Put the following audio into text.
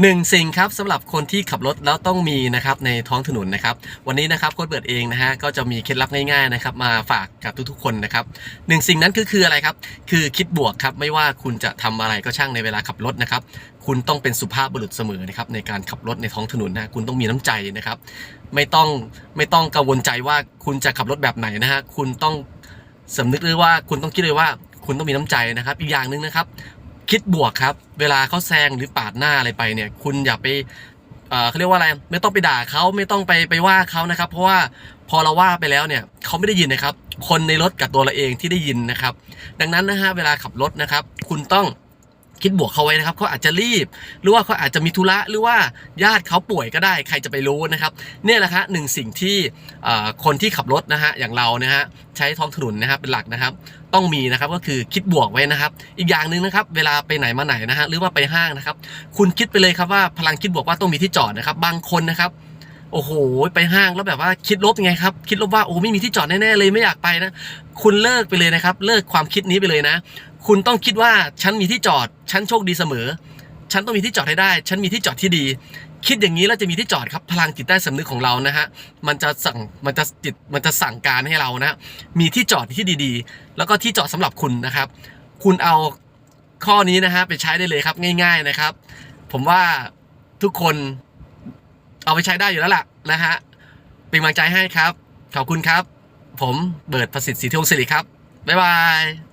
หนึ่งสิ่งครับสำหรับคนที่ขับรถแล้วต้องมีนะครับในท้องถนนนะครับ วันนี้นะครับโค้ดเบิร์ดเองนะฮะก็จะมีเคล็ดลับง่ายๆนะครับมาฝากกับทุกๆคนนะครับหนึ่งสิ่งนั้นก็คืออะไรครับ คือคิดบวกครับไม่ว่าคุณจะทำอะไรก็ช่างในเวลาขับรถนะครับคุณต้องเป็นสุภาพบุรุษเสมอนะครับในการขับรถในท้องถนนนะคุณต้องมีน้ำใจนะครับ ไม่ต้องไม่ต้องกังวลใจว่าคุณจะขับรถแบบไหนนะฮะคุณต้องสำนึกเลยว่าคุณต้องคิดเลยว่าคุณต้องมีน้ำใจนะครับ อีกอย่างหนึ่งนะครับ คิดบวกครับ เวลาเขาแซงหรือปาดหน้าอะไรไปเนี่ย คุณอย่าไปเอ่อเขาเรียกว่าอะไร ไม่ต้องไปด่าเขาไม่ต้องไปไปว่าเขานะครับ เพราะว่าพอเราว่าไปแล้วเนี่ยเขาไม่ได้ยินนะครับ คนในรถกับตัวเราเองที่ได้ยินนะครับ ดังนั้นนะฮะเวลาขับรถนะครับ คุณต้อง คิดบวกเขาไว้นะครับเขาอาจจะรีบ หรือว่าเขาอาจจะมีธุระหรือว่าญาติเขาป่วยก็ได้ใครจะไปรู้นะครับเนี่ยแหละครับหนึ่งสิ่งที่คนที่ขับรถนะฮะอย่างเรานะฮะใช้ท้องถนนนะครับเป็นหลักนะครับ ต้องมีนะครับก็คือคิดบวกไว้นะครับ อีกอย่างหนึ่งนะครับ เวลาไปไหนมาไหนนะฮะหรือว่าไปห้างนะครับ คุณคิดไปเลยครับว่าพลังคิดบวกว่าต้องมีที่จอดนะครับ บางคนนะครับ โอ้โห ไปห้างแล้วแบบว่าคิดลบยังไงครับ คิดลบว่าโอ้ไม่มีที่จอดแน่ๆเลยไม่อยากไปนะ คุณเลิกไปเลยนะครับ เลิกความคิดนี้ไปเลยนะ คุณต้องคิดว่าฉันมีที่จอด ฉันโชคดีเสมอ ฉันต้องมีที่จอดให้ได้ ฉันมีที่จอดที่ดี คิดอย่างนี้แล้วจะมีที่จอดครับพลังจิตใต้สำนึกของเรานะฮะมันจะสั่งมันจะจิตมันจะสั่งการให้เรานะมีที่จอดที่ดีๆ แล้วก็ที่จอดสำหรับคุณนะครับ คุณเอาข้อนี้นะฮะไปใช้ได้เลยครับง่าย ๆนะครับ ผมว่าทุกคน เอาไปใช้ได้อยู่แล้วล่ะนะฮะเป็นกำลังใจให้ครับ ขอบคุณครับ ผมเบิร์ดประสิทธิ์สีทวงศิริครับ บ๊ายบาย